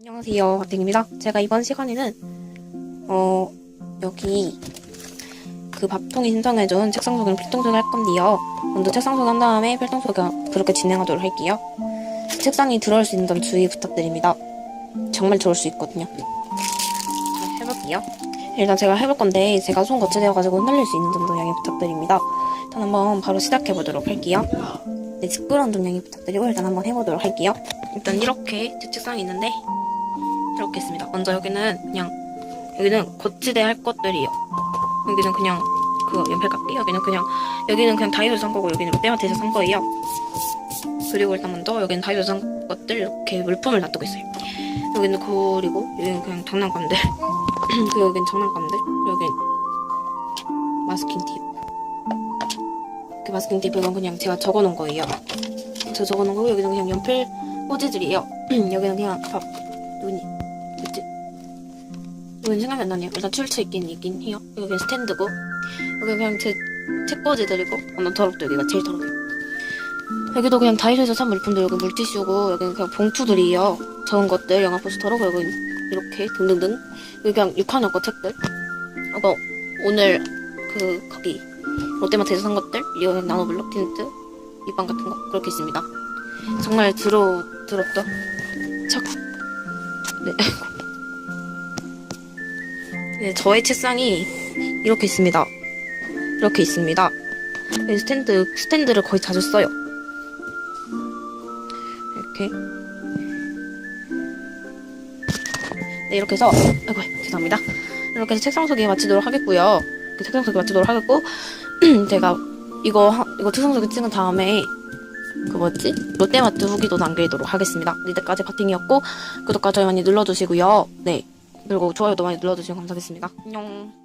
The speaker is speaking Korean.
안녕하세요, 박婷입니다. 제가 이번 시간에는 어 여기 그 밥통이 신청해준 책상 소개는 필통 소개할 건데요. 먼저 책상 소개한 다음에 필통 소개 그렇게 진행하도록 할게요. 책상이 들어올 수 있는 점 주의 부탁드립니다. 정말 들어올 수 있거든요. 자, 해볼게요. 일단 제가 해볼 건데 제가 손 거치되어가지고 흔들릴 수 있는 점도 양해 부탁드립니다. 일단 한번 바로 시작해 보도록 할게요. 네, 시끄러운 점 양해 부탁드리고 일단 한번 해보도록 할게요. 일단 이렇게 제 책상이 있는데 이렇게 있습니다. 먼저 여기는 그냥 여기는 거치대 할 것들이요. 여기는 그냥 그 연필 깎기 여기는 그냥 여기는 그냥 다이소에서 산 거고 여기는 롯데마트에서 산 거예요. 그리고 일단 먼저 여기는 다이소에서 산 것들 이렇게 물품을 놔두고 있어요. 여기는 그리고 여기는 그냥 장난감들 그리고 여기는 장난감들 여기는 마스킹 테이프 그 마스킹 테이프는 그냥 제가 적어놓은 거예요. 저 적어놓은 거고 여기는 그냥 연필 꽂이들이에요. 여기는 그냥 밥 눈이 뭐지? 이건 생각이 안 나네요. 일단 출처 있긴 있긴 해요. 여기 스탠드고 여기 그냥 제 책꽂이들이고 아, 난 더럽다 여기가 제일 더러워요. 여기도 그냥 다이소에서 산 물품들 여기 물티슈고 여기는 그냥 봉투들이에요. 적은 것들 영화 포스터로 그리고 이렇게 등등등 여기 그냥 6화년 거 책들 이거 오늘 그 거기 롯데마트에서 산 것들 이거 그냥 나노블록 틴트 입방 같은 거 그렇게 있습니다. 정말 더러 더럽다. chắc 네. 네, 저의 책상이 이렇게 있습니다. 이렇게 있습니다. 네, 스탠드, 스탠드를 거의 자주 써요. 이렇게. 네, 이렇게 해서, 아이고, 죄송합니다. 이렇게 해서 책상 소개 마치도록 하겠고요. 그 책상 소개 마치도록 하겠고, 제가 이거, 하- 이거 책상 소개 찍은 다음에, 그 뭐지? 롯데마트 후기도 남기도록 하겠습니다. 이때까지 바팅이었고, 구독과 좋아요 많이 눌러주시고요. 네. 그리고 좋아요도 많이 눌러주시면 감사하겠습니다. 안녕.